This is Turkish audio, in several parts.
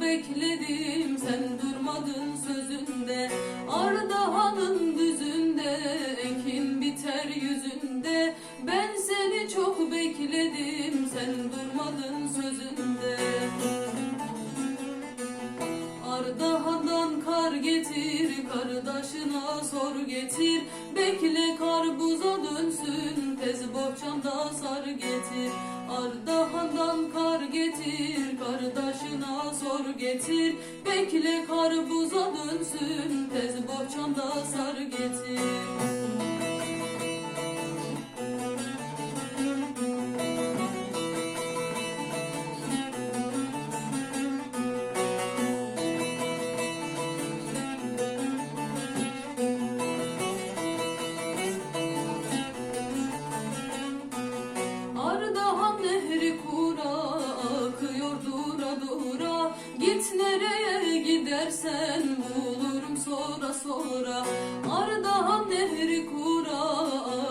bekledim sen durmadın sözünde. Ardahan'ın düzünde ekin biter yüzünde. Ben seni çok bekledim sen durmadın sözünde Ardahan'dan kar getir, kardeşine sor getir. Bekle karbuza dönsün, tez bohçamda sar getir. Ardahan'dan kar getir, kardeşine sor getir. Bekle karbuza dönsün, tez bohçamda sar getir. Dura Git nereye gidersen bulurum sonra sonra Ardahan nehri kura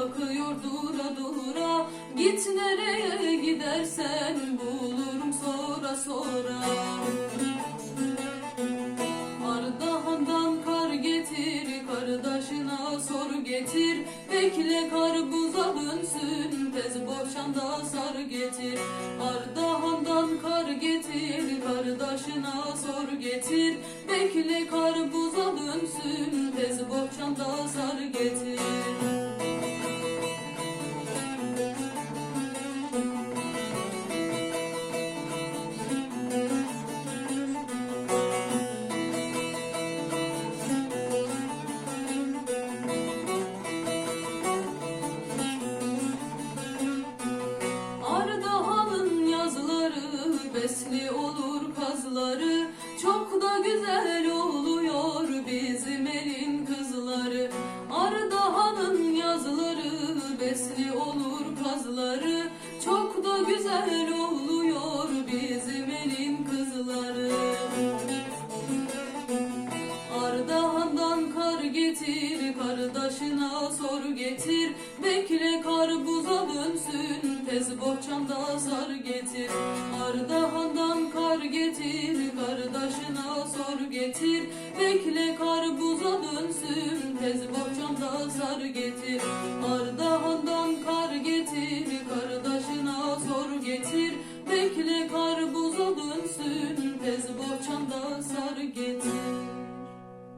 akıyor dura dura Git nereye gidersen bulurum sonra sonra Ardahan'dan kar getir, kardeşine sor getir. Bekle karbuza dönsün, tez boşanda sar getir. Ardahan'dan kar getir, kardeşine sor getir. Bekle karbuza dönsün, tez boşanda sar getir. Kar getir, kardeşine sor getir. Bekle karbuza dönsün, tez bohçamda sar getir. Ardahan'dan kar getir, kardeşine sor getir. Bekle karbuza dönsün, tez bohçamda sar getir.